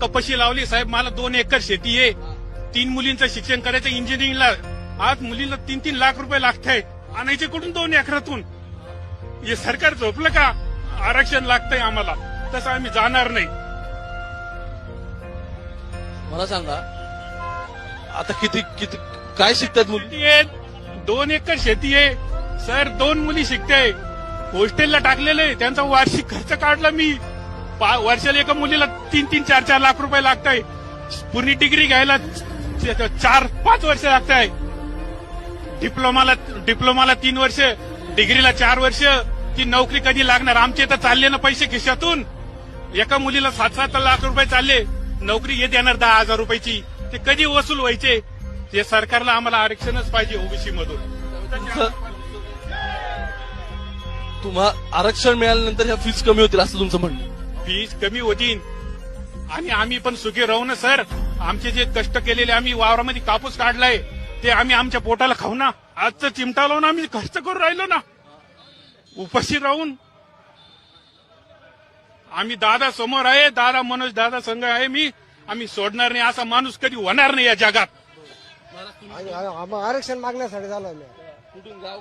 कपाशी लावली. साहेब मला दोन एकर शेती आहे. तीन मुलींचं शिक्षण करायचं इंजिनिअरिंगला आज मुलीला तीन तीन लाख रुपये लागत आहे आणायचे कुठून दोन एकरातून? हे सरकार झोपलं का? आरक्षण लागतंय आम्हाला. तसं आम्ही जाणार नाही. मला सांगा आता किती किती काय शिकतात मुली? दोन एकर शेती आहे. सर दोन मुली शिकते हॉस्टेलला टाकलेले त्यांचा वार्षिक खर्च काढला मी. वर्षाला एका मुलीला तीन तीन चार चार लाख रुपये लागत आहे पूर्ण डिग्री घ्यायला चार पाच वर्ष लागत आहे डिप्लोमाला डिप्लोमाला तीन वर्ष डिग्रीला चार वर्ष ती नोकरी कधी लागणार? आमचे तर चालले ना पैसे खिशातून. एका मुलीला सात सात लाख रुपये चालले. नोकरी हे देणार दहा हजार रुपयाची. ते कधी वसूल व्हायचे? ते सरकारला आम्हाला आरक्षणच पाहिजे ओबीसी मधून तुम्हा आरक्षण मिळाल्यानंतर ह्या फीज कमी होतील असं तुमचं म्हणणं फीस कमी होतील आणि आम्ही पण सुखी राहू ना सर? आमचे जे कष्ट केलेले आम्ही वावरामध्ये कापूस काढलाय ते आम्ही आमच्या पोटाला खाऊ ना. आजचं चिमटा लावून आम्ही खर्च करून राहिलो ना. उपस्थित राहून. आम्ही दादा समोर आहे दादा मनोज दादा संघ आहे मी. आम्ही सोडणार नाही असा माणूस कधी होणार नाही या जगात. आरक्षण मागण्यासाठी झालं कुठून गाव